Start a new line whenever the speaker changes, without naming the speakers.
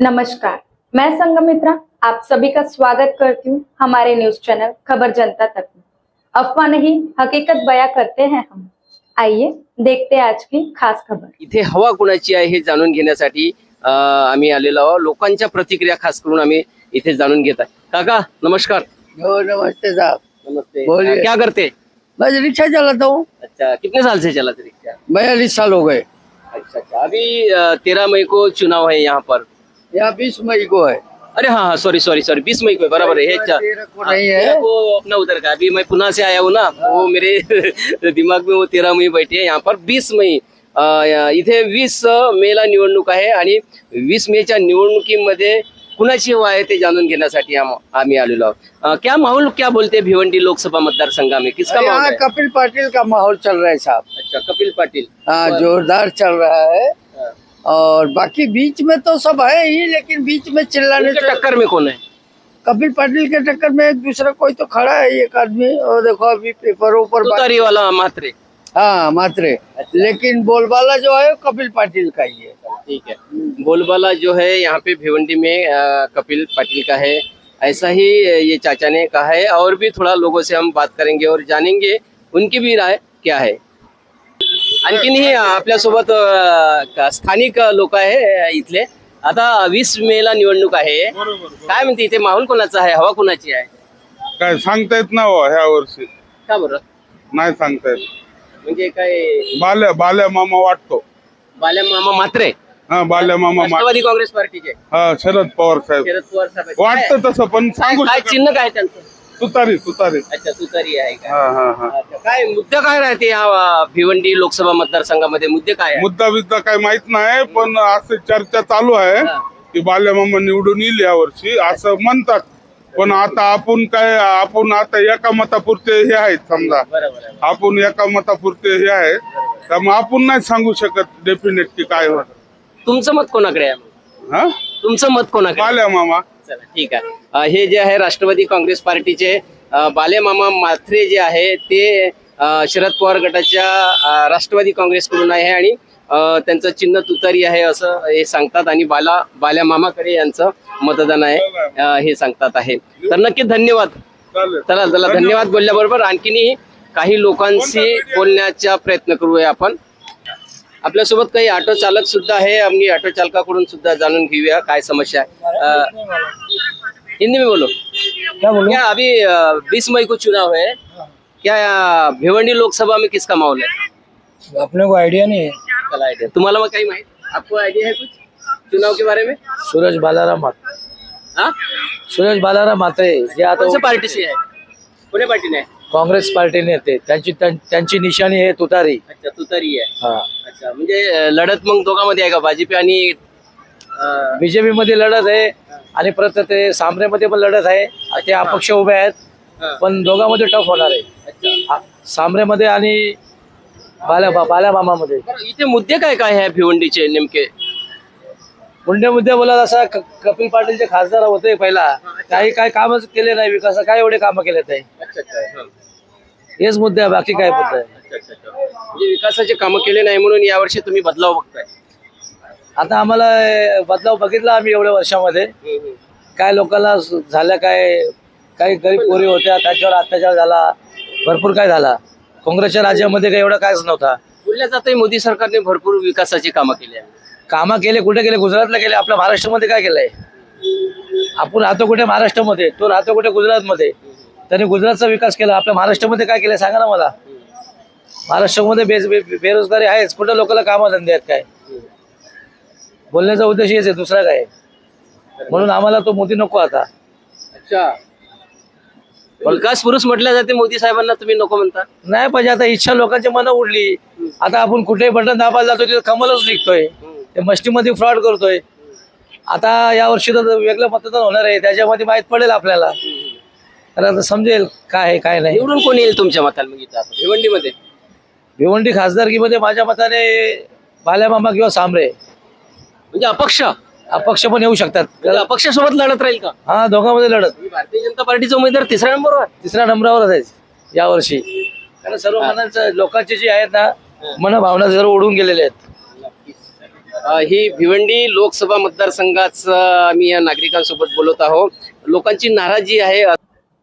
नमस्कार मैं संगमित्रा आप सभी का स्वागत करती हूँ हमारे न्यूज़ चैनल खबर जनता तक में। अफवाह नहीं हकीकत बया करते हैं हम। आइए देखते आज की खास खबर।
इथे हवा कुणाची आहे हे जाणून घेण्यासाठी अं, आम्ही आलेलो आहोत. लोकांच्या प्रतिक्रिया खास करून आम्ही इथे जाणून घेत आहे. काका नमस्कार.
हो नमस्ते साहब.
नमस्ते.
बोलिए।
क्या करते?
मैं रिक्शा चलाता हूँ
अच्छा कितने साल से चलाते रिक्शा
बयालीस साल हो गए.
अच्छा अच्छा. अभी तेरह मई को चुनाव है यहाँ पर.
यहाँ बीस मई को है।
अरे हाँ हाँ सॉरी सॉरी सॉरी बीस मई को है बराबर है ये
तेरह को नहीं है
को अपना उधर का अभी मैं पुणे से आया हूँ ना वो मेरे दिमाग में वो तेरह मई बैठी है यहाँ पर बीस मई। अं, इथे वीस मेला निवडणूक आहे आणि वीस मेच्या निवडणुकीमध्ये कुणाची हवा आहे ते जाणून घेण्यासाठी आम- आम्ही आलेलो आहोत. अं, क्या माहौल क्या बोलते हैं भिवंडी लोकसभा मतदारसंघ में किसका माहौल
यहाँ
है
कपिल पाटिल का माहौल चल रहा है साहब।
अच्छा कपिल पाटिल।
हाँ जोरदार चल रहा हाँ। और बाकी बीच में तो सब है ही लेकिन बीच में चिल्लाने से
टक्कर में कौन है?
कपिल पाटिल के टक्कर में एक दूसरा कोई तो खड़ा है एक आदमी। और देखो अभी पेपरों पर
वाला मात्रे।
हाँ मात्रे। अच्छा। लेकिन बोलबाला जो है कपिल पाटिल का ही है।
ठीक है। बोलबाला जो है यहाँ पे भिवंडी में अ, कपिल पाटिल का है। ऐसा ही ये चाचा ने कहा है। और भी थोड़ा लोगों से हम बात करेंगे और जानेंगे उनकी भी राय क्या है? आणखीनही आपल्यासोबत स्थानिक लोक आहे इथले. आता वीस मेला निवडणूक आहे. काय म्हणते इथे माहोल कोणाचा आहे? हवा कोणाची आहे?
काय सांगता येत ना हो ह्या वर्षी.
का बरं?
नाही सांगता येत
म्हणजे काय?
बाल्या बाल्या मामा वाटतो.
बाल्या मामा मात्रे.
हा बाल्या मामा मा-
राष्ट्रवादी काँग्रेस पार्टीचे.
हा शरद पवार साहेब.
शरद पवार साहेब.
वाटतं तसं पण सांगू
काय चिन्ह काय त्यांचं?
तुतारी तुतारी.
अच्छा तुतारी आहे का?
हा हा हा.
अच्छा, काय मुद्दा काय राहते या अ, भिवंडी लोकसभा मतदारसंघामध्ये? मुद्दे काय आहे?
मुद्दा बिद्दा काय माहीत नाही पण असं चर्चा चालू आहे
हा.
की बाल्या मामा निवडून येईल या वर्षी असं म्हणतात. पण आता आपण काय आपण आता एका मतापुरते हे आहेत समजा.
बरोबर आहे.
आपण एका मतापुरते हे आहे. त्यामुळे आपण नाही सांगू शकत डेफिनेटली काय होत
तुमचं मत कोणाकडे आहे? मग?
हा?
तुमचं मत कोणाकडे आहे?
बाल्या मामा.
चला ठीक आहे. हे जे आहे राष्ट्रवादी काँग्रेस पार्टीचे बालेमामा मात्रे जे आहे ते शरद पवार गटाच्या राष्ट्रवादी काँग्रेसकडून आहे आणि त्यांचं चिन्ह तुतारी आहे असं हे सांगतात आणि बाला बाल्या मामाकडे यांचं मतदान आहे हे सांगतात आहे. तर नक्की धन्यवाद. चला चला धन्यवाद बोलल्याबरोबर आणखीनही काही लोकांशी बोलण्याचा प्रयत्न करूया आपण. आपल्यासोबत काही ऑटो चालक सुद्धा आहे. आम्ही ऑटो चालकाकडून सुद्धा जाणून घेऊया काय समस्या आहे. अ, हिंदी में बोलो?
क्या बोलो?
क्या अभी बीस मई को चुनाव है? क्या अ, भिवंडी लोकसभा में किसका माहौल है?
अपने को आइडिया नहीं है?
चला आइडिया तुम्हाला मग काही माहीत? आपको आइडिया है कुछ? चुनाव के बारे में?
सूरज बालाराम
हाँ?
सूरज बालाराम मात्रे जे आता
कौन से पार्टी से है पुणे पार्टी ने
काँग्रेस पार्टीने येते त्यांची त्यां- त्यांची निशाणी आहे तुतारी.
अच्छा तुतारी आहे.
हा.
अच्छा म्हणजे अ, लढत मग दोघांमध्ये आहे का? भाजप आणि अ,
बीजेपी मध्ये लढत आहे आणि परत ते सामरेमध्ये पण लढत आहे. ते अपक्ष उभे आहेत.
हा.
पण दोघांमध्ये टफ होणार आहे.
अच्छा.
आ- सामरेमध्ये आणि बाल्या बाल्या मामामध्ये
बरं, इथे मुद्दे काय काय आहे भिवंडीचे नेमके?
मुंडे मुद्दे बोला असा क- कपिल पाटील जे खासदार होते पहिला. काही काय कामच केले नाही विकास काय एवढे कामं केले नाही
अच्छा अच्छा.
हेच मुद्दे आहे बाकी काय मुद्दे आहे?
अच्छा अच्छा अच्छा. म्हणजे विकासाचे कामं केले नाही म्हणून यावर्षी तुम्ही बदलाव बघताय.
आता आम्हाला अं, बदलाव बघितला आम्ही एवढ्या वर्षामध्ये. काय लोकांना स- झालं काय काही गरीब पोरी होत्या त्यांच्यावर अत्याचार झाला भरपूर काय झाला. काँग्रेसच्या राज्यामध्ये काही एवढं कायच नव्हता.
बोलल्या जाते मोदी सरकारने भरपूर विकासाची कामं केली आहे
कामं केले कुठे केले? गुजरातला केले. आपल्या महाराष्ट्रामध्ये काय केलंय? आपण राहतो कुठे महाराष्ट्रामध्ये? तो राहतो कुठे गुजरातमध्ये? त्यांनी गुजरातचा विकास केला. आपल्या महाराष्ट्रामध्ये काय केलं सांगा ना मला. महाराष्ट्रामध्ये बेज बे- बेरोजगारी आहेच. कुठे लोकांना कामं धंदे आहेत काय? बोलण्याचा उद्देश हेच आहे दुसरा काय? म्हणून आम्हाला तो मोदी नको आता.
अच्छा. विकास पुरुष म्हटल्या जाते मोदी साहेबांना तुम्ही नको म्हणता.
नाही पाहिजे आता इच्छा लोकांची मनं उडली. आता आपण कुठेही बटन दाबायला जातो तिथे कमलच निघतोय. ते मस्तीमध्ये फ्रॉड करतोय. आता या वर्षी तर वेगळं मतदान होणार आहे. त्याच्यामध्ये माहीत पडेल आपल्याला. तर आता समजेल काय आहे काय नाही.
निवडून कोण येईल तुमच्या मताला मग इथं आता भिवंडीमध्ये?
भिवंडी खासदारकीमध्ये माझ्या मताने बाल्यामामा किंवा सांबरे
म्हणजे अपक्ष?
अपक्ष पण येऊ शकतात.
म्हणजे अपक्षासोबत लढत राहील का?
हा दोघांमध्ये लढत.
भारतीय जनता पार्टीचा उमेदवार तिसऱ्या नंबरवर
तिसऱ्या नंबरावरच आहे यावर्षी. कारण सर्व मनांचं लोकांचे जे आहेत ना मन भावना सर्व उडून गेलेले आहेत.
अ, ही भिवंडी लोकसभा मतदारसंघाच आम्ही या नागरिकांसोबत बोलत आहोत लोकांची नाराजी आहे.